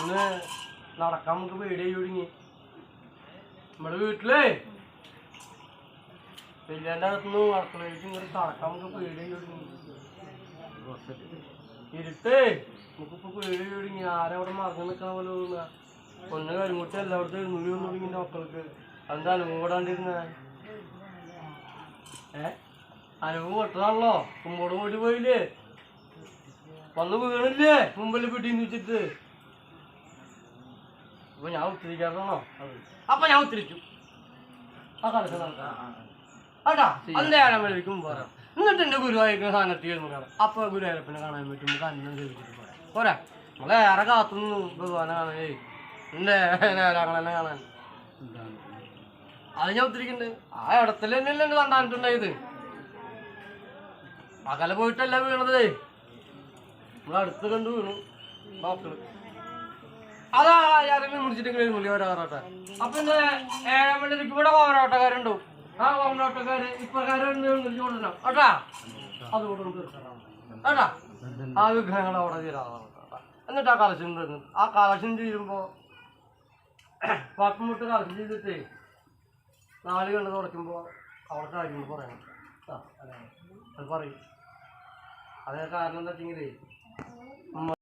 ഇന്ന് നടക്കാൻ നമുക്ക് പേടിയായി തുടങ്ങി നമ്മുടെ വീട്ടിലേ വലിയന്റെ അകത്തുനിന്ന് അടുക്കളയിലേക്ക് ഇങ്ങനെ നടക്കാൻ നമുക്ക് പേടിയായി തുടങ്ങി ഇരുട്ടേ. നമുക്കിപ്പോ പേടിയായി തുടങ്ങി ആരവിടെ മറന്നു നിൽക്കാൻ പോലെ തോന്നുക. ഒന്ന് കരിമുട്ടി എല്ലായിടത്തും എഴുന്നള്ളി വന്നു തുടങ്ങി മക്കൾക്ക്. അതെന്താ അനുഭവം കൂടാണ്ടിരുന്ന ഏ? അനുഭവം പൊട്ടതാണല്ലോ. കുമ്പോട് പോയിട്ട് പോയില്ലേ? വന്ന് വീണില്ലേ? മുമ്പിൽ പിടിയെന്ന് വെച്ചിട്ട് അപ്പൊ ഞാൻ ഉത്തരിക്കാറാണോ അപ്പൊ ഞാൻ ഉത്തരിച്ചു. ആ നടക്കാം. വിളിക്കും പറയാം എന്നിട്ട് എന്റെ ഗുരുവായിരിക്കുന്ന സ്ഥാനത്ത് ഇരുന്ന് കാണാം. അപ്പൊ ഗുരുവായൂരപ്പനെ കാണാൻ പറ്റും അന്നം ചോദിച്ചിട്ട് പോരാ. പോരാ. നമ്മളെ ഏറെ കാത്തുനിന്ന് ഭഗവാനെ കാണാനേ എന്റെ നേരാങ്ങളെന്നെ കാണാൻ. അത് ഞാൻ ഉത്തരിക്കണ്ട് ആ ഇടത്തിൽ തന്നെയല്ലേ അല്ലേ കണ്ടാനിട്ടുണ്ടായത് അകലെ പോയിട്ടല്ല വീണതേ. നമ്മളടുത്ത് കണ്ടു വീണു. മക്കൾ അതാ ആരെങ്കിലും ആ കോമനോട്ടക്കാര് ഇപ്പക്കാരും ആ വിഗ്രഹങ്ങൾ അവിടെ എന്നിട്ട് ആ കളക്ഷൻ ആ കളക്ഷൻ ചെയ്യുമ്പോൾ പത്തുമുട്ട് കളക്ഷൻ ചെയ്തിട്ടേ നാല് കണ്ട് തുടക്കുമ്പോ അവിടെ കാര്യങ്ങൾ പറയണം. അത് പറയും. അതേ കാരണം എന്താ വെച്ചെങ്കിലേ